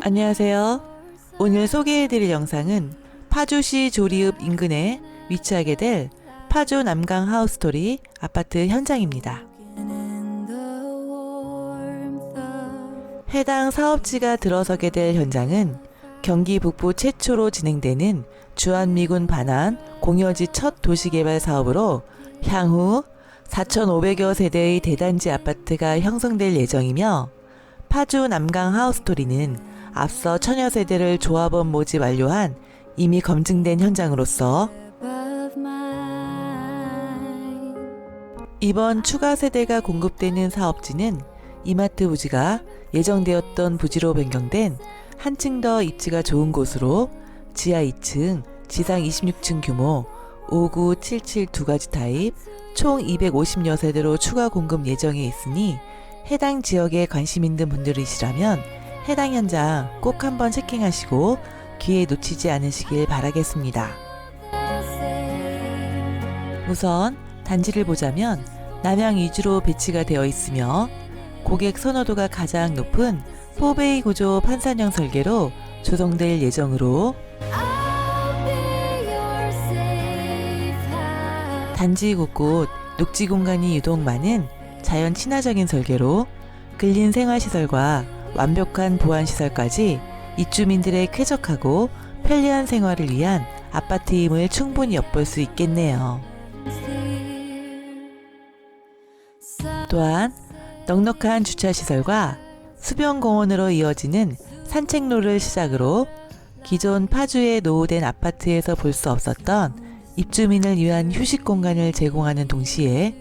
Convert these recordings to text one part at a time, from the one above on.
안녕하세요. 오늘 소개해드릴 영상은 파주시 조리읍 인근에 위치하게 될 파주 남강 하우스토리 아파트 현장입니다. 해당 사업지가 들어서게 될 현장은 경기 북부 최초로 진행되는 주한미군 반환 공여지 첫 도시개발 사업으로 향후 4,500여 세대의 대단지 아파트가 형성될 예정이며 파주 남강 하우스토리는 앞서 천여 세대를 조합원 모집 완료한 이미 검증된 현장으로서 이번 추가 세대가 공급되는 사업지는 이마트 부지가 예정되었던 부지로 변경된 한층 더 입지가 좋은 곳으로 지하 2층, 지상 26층 규모 5977두 가지 타입 총 250여 세대로 추가 공급 예정에 있으니 해당 지역에 관심 있는 분들이시라면 해당 현장 꼭 한번 체킹하시고 기회 놓치지 않으시길 바라겠습니다. 우선 단지를 보자면 남양 위주로 배치가 되어 있으며 고객 선호도가 가장 높은 4베이 구조 판산형 설계로 조성될 예정으로 단지 곳곳 녹지 공간이 유독 많은 자연 친화적인 설계로 근린 생활시설과 완벽한 보안시설까지 입주민들의 쾌적하고 편리한 생활을 위한 아파트 임을 충분히 엿볼 수 있겠네요. 또한 넉넉한 주차시설과 수변공원으로 이어지는 산책로를 시작으로 기존 파주에 노후된 아파트에서 볼 수 없었던 입주민을 위한 휴식 공간을 제공하는 동시에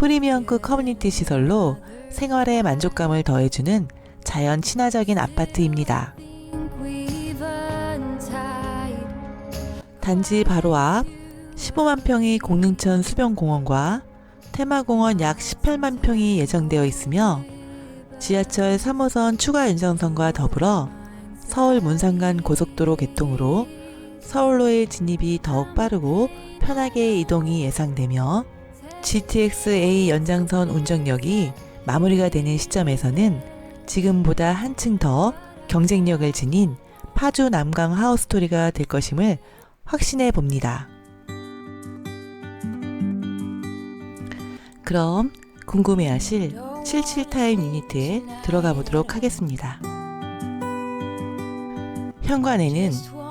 프리미엄급 커뮤니티 시설로 생활에 만족감을 더해주는 자연 친화적인 아파트입니다. 단지 바로 앞 15만 평의 공릉천 수변공원과 테마공원 약 18만 평이 예정되어 있으며 지하철 3호선 추가 연장선과 더불어 서울 문산간 고속도로 개통으로 서울로의 진입이 더욱 빠르고 편하게 이동이 예상되며 GTX-A 연장선 운전력이 마무리가 되는 시점에서는 지금보다 한층 더 경쟁력을 지닌 파주 남강 하우스토리가 될 것임을 확신해 봅니다. 그럼 궁금해하실 77타임 유니트에 들어가 보도록 하겠습니다. 현관에는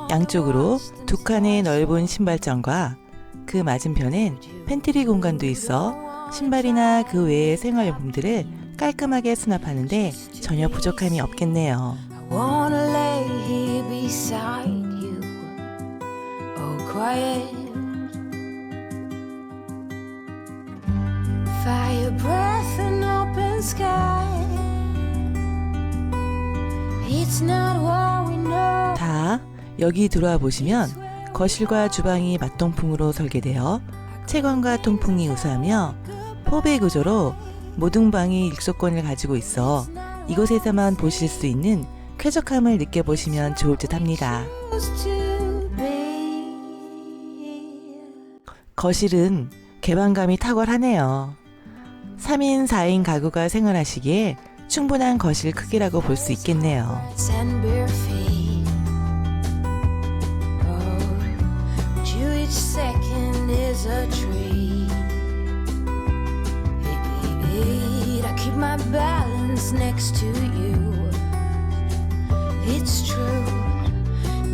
양쪽으로 두 칸의 넓은 신발장과 그 맞은편엔 팬트리 공간도 있어 신발이나 그 외의 생활용품들을 깔끔하게 수납하는데 전혀 부족함이 없겠네요. Wanna lay here beside you, oh quiet. Fire breath and open sky. It's not what we know. 다 여기 들어와 보시면 거실과 주방이 맞동풍으로 설계되어 채광과 통풍이 우수하며 포배 구조로 모든 방이 일소권을 가지고 있어 이곳에서만 보실 수 있는 쾌적함을 느껴보시면 좋을 듯 합니다. 거실은 개방감이 탁월하네요. 3인, 4인 가구가 생활하시기에 충분한 거실 크기라고 볼 수 있겠네요. My balance next to you. It's true.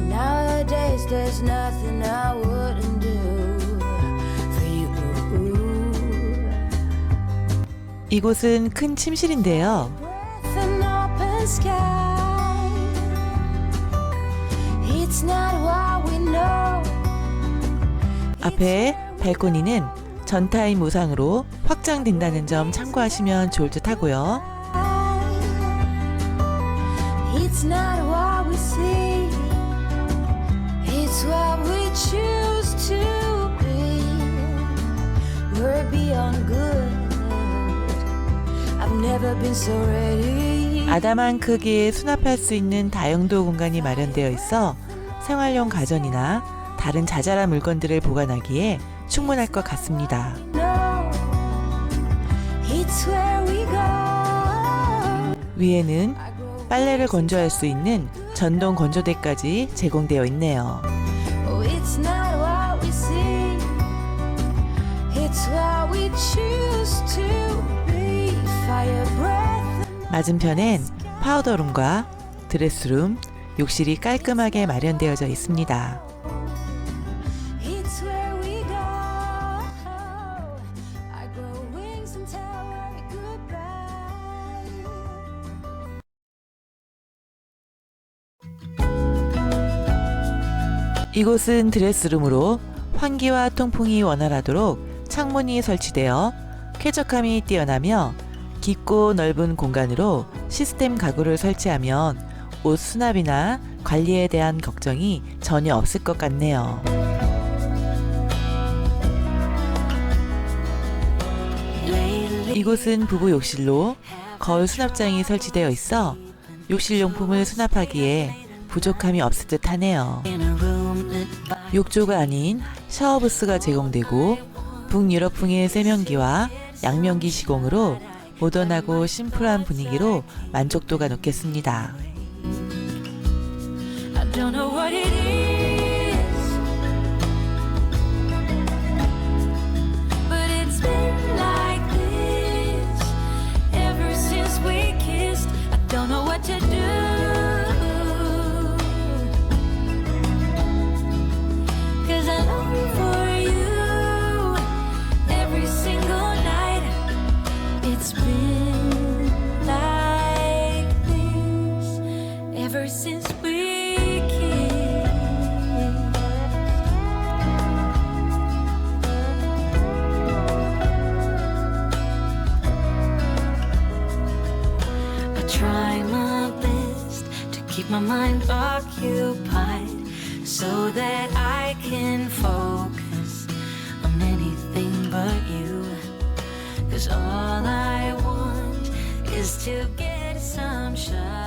Nowadays, there's nothing I wouldn't do for you. 이곳은 큰 침실인데요. With an open sky, it's not what we know. 앞에 발코니는 전타임 무상으로 확장된다는 점 참고하시면 좋을 듯 하고요. 아담한 크기에 수납할 수 있는 다용도 공간이 마련되어 있어 생활용 가전이나 다른 자잘한 물건들을 보관하기에 충분할 것 같습니다. 위에는 빨래를 건조할 수 있는 전동 건조대까지 제공되어 있네요. Oh. 맞은편엔 파우더룸과 드레스룸, 욕실이 깔끔하게 마련되어져 있습니다. 이곳은 드레스룸으로 환기와 통풍이 원활하도록 창문이 설치되어 쾌적함이 뛰어나며 깊고 넓은 공간으로 시스템 가구를 설치하면 옷 수납이나 관리에 대한 걱정이 전혀 없을 것 같네요. 이곳은 부부 욕실로 거울 수납장이 설치되어 있어 욕실 용품을 수납하기에 부족함이 없을 듯 하네요. 욕조가 아닌 샤워 부스가 제공되고 북유럽풍의 세면기와 양면기 시공으로 모던하고 심플한 분위기로 만족도가 높겠습니다. It's been is to get some shut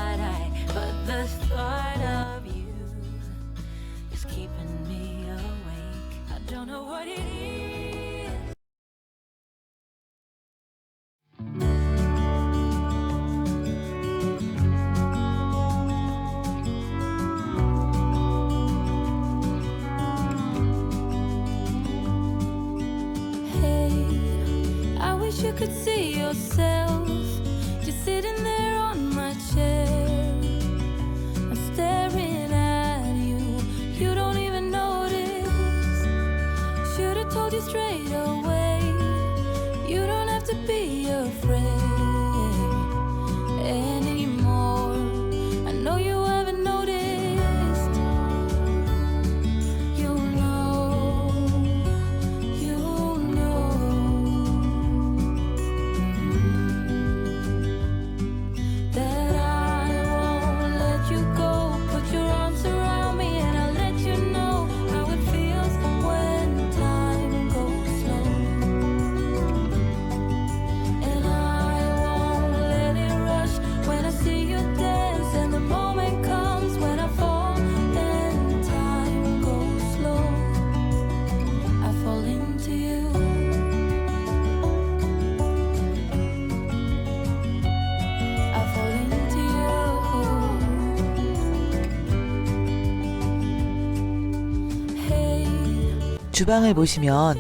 주방을 보시면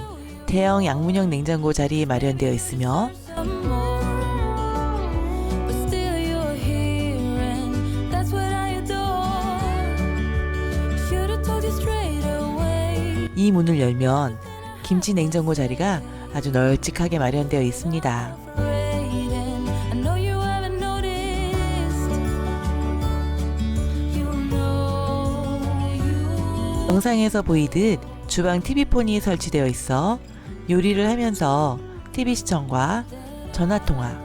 대형 양문형 냉장고 자리 마련되어 있으며. 이 문을 열면 김치 냉장고 자리가 아주 널찍하게 마련되어 있습니다. 영상에서 보이듯 주방 TV폰이 설치되어 있어 요리를 하면서 TV 시청과 전화 통화,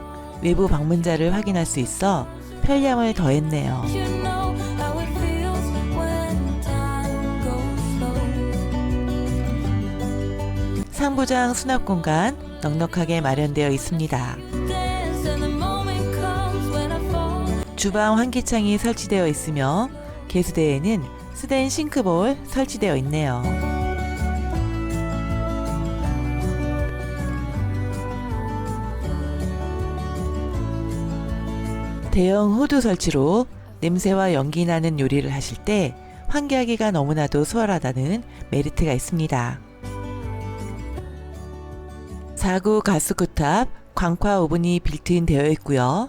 외부 방문자를 확인할 수 있어 편리함을 더했네요. 상부장 수납 공간 넉넉하게 마련되어 있습니다. 주방 환기창이 설치되어 있으며 개수대에는 스댄 싱크볼 설치되어 있네요. 대형 후드 설치로 냄새와 연기 나는 요리를 하실 때 환기하기가 너무나도 수월하다는 메리트가 있습니다. 4구 가스쿠탑 광파 오븐이 빌트인 되어 있고요.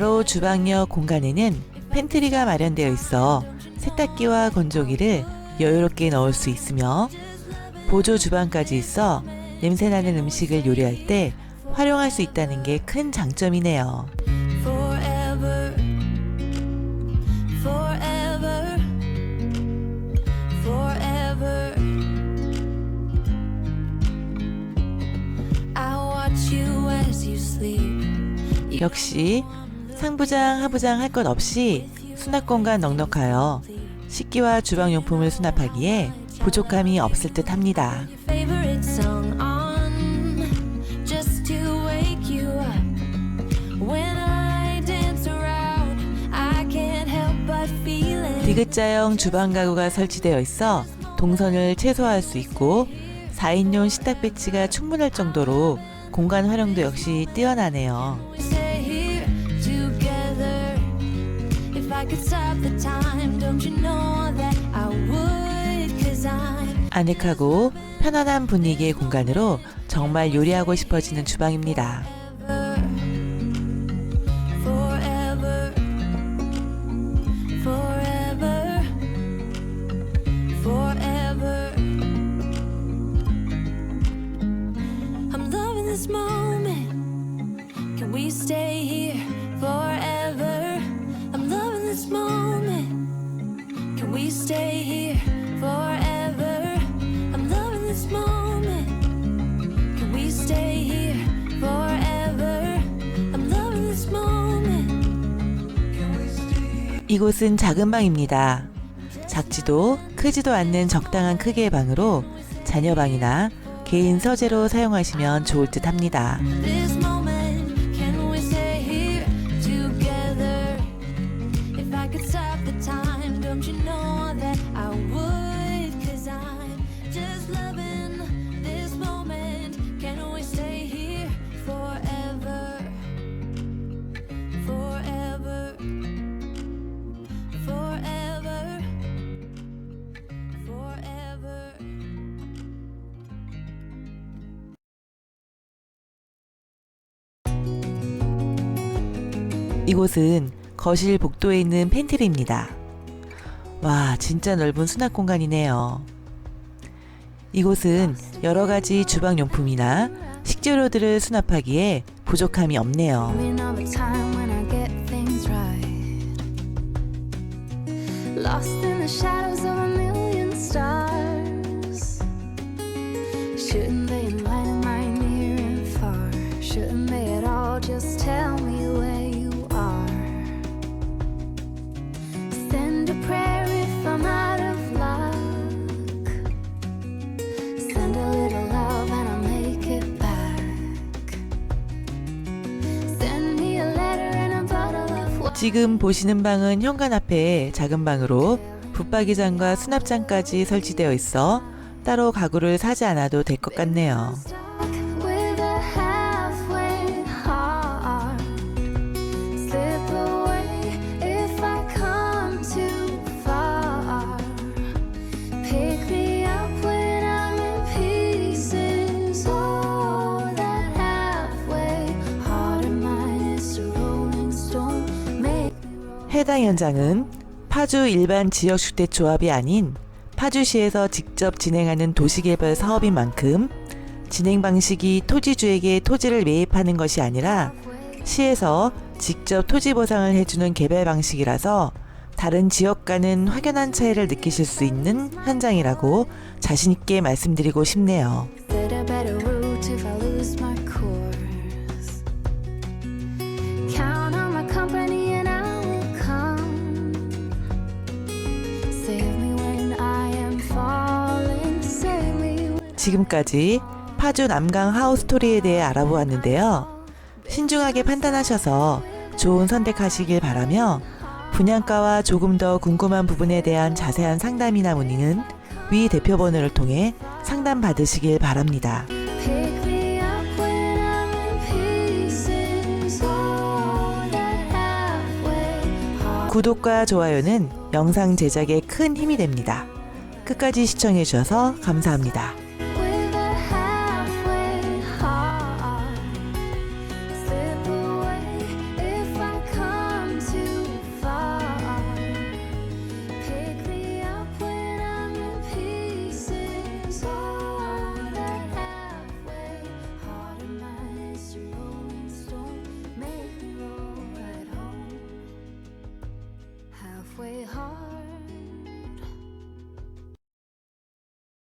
바로 주방역 공간에는 팬트리가 마련되어 있어 세탁기와 건조기를 여유롭게 넣을 수 있으며 보조 주방까지 있어 냄새나는 음식을 요리할 때 활용할 수 있다는 게 큰 장점이네요. forever, forever, forever. 역시 상부장, 하부장 할 것 없이 수납 공간 넉넉하여 식기와 주방용품을 수납하기에 부족함이 없을 듯 합니다. 디귿자형 주방 가구가 설치되어 있어 동선을 최소화할 수 있고 4인용 식탁 배치가 충분할 정도로 공간 활용도 역시 뛰어나네요. 아늑하고 편안한 분위기의 공간으로 정말 요리하고 싶어지는 주방입니다. 이곳은 작은 방입니다. 작지도 크지도 않는 적당한 크기의 방으로 자녀 방이나 개인 서재로 사용하시면 좋을 듯 합니다. 이곳은 거실 복도에 있는 팬트리입니다. 와, 진짜 넓은 수납 공간이네요. 이곳은 여러 가지 주방 용품이나 식재료들을 수납하기에 부족함이 없네요. 지금 보시는 방은 현관 앞에 작은 방으로 붙박이장과 수납장까지 설치되어 있어 따로 가구를 사지 않아도 될 것 같네요. 해당 현장은 파주 일반 지역주택조합이 아닌 파주시에서 직접 진행하는 도시개발 사업인 만큼 진행 방식이 토지주에게 토지를 매입하는 것이 아니라 시에서 직접 토지 보상을 해주는 개발 방식이라서 다른 지역과는 확연한 차이를 느끼실 수 있는 현장이라고 자신있게 말씀드리고 싶네요. 지금까지 파주 남강 하우스토리에 대해 알아보았는데요. 신중하게 판단하셔서 좋은 선택하시길 바라며 분양가와 조금 더 궁금한 부분에 대한 자세한 상담이나 문의는 위 대표 번호를 통해 상담 받으시길 바랍니다. 구독과 좋아요는 영상 제작에 큰 힘이 됩니다. 끝까지 시청해 주셔서 감사합니다.